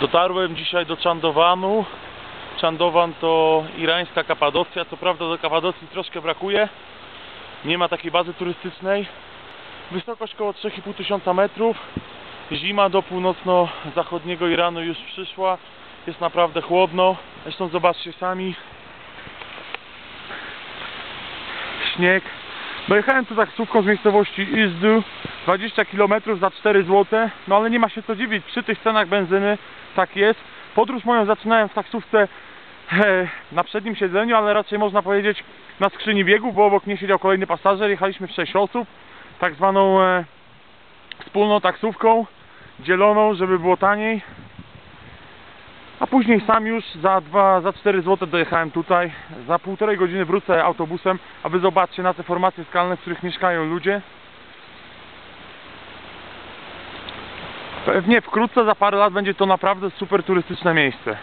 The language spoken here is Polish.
Dotarłem dzisiaj do Czandowanu. Czandowan to irańska Kapadocja. Co prawda do Kapadocji troszkę brakuje. Nie ma takiej bazy turystycznej. Wysokość około 3,5 tysiąca metrów. Zima do północno-zachodniego Iranu już przyszła. Jest naprawdę chłodno. Zresztą zobaczcie sami. Śnieg. Dojechałem tu taksówką z miejscowości Izdu 20 km za 4 zł, no ale nie ma się co dziwić, przy tych cenach benzyny tak jest. Podróż moją zaczynałem w taksówce na przednim siedzeniu, ale raczej można powiedzieć na skrzyni biegów, bo obok mnie siedział kolejny pasażer, jechaliśmy w 6 osób, tak zwaną e, wspólną taksówką, dzieloną, żeby było taniej. Później sam już za 2, za 4 zł dojechałem tutaj. Za półtorej godziny wrócę autobusem, a wy zobaczcie na te formacje skalne, w których mieszkają ludzie. Pewnie wkrótce, za parę lat będzie to naprawdę super turystyczne miejsce.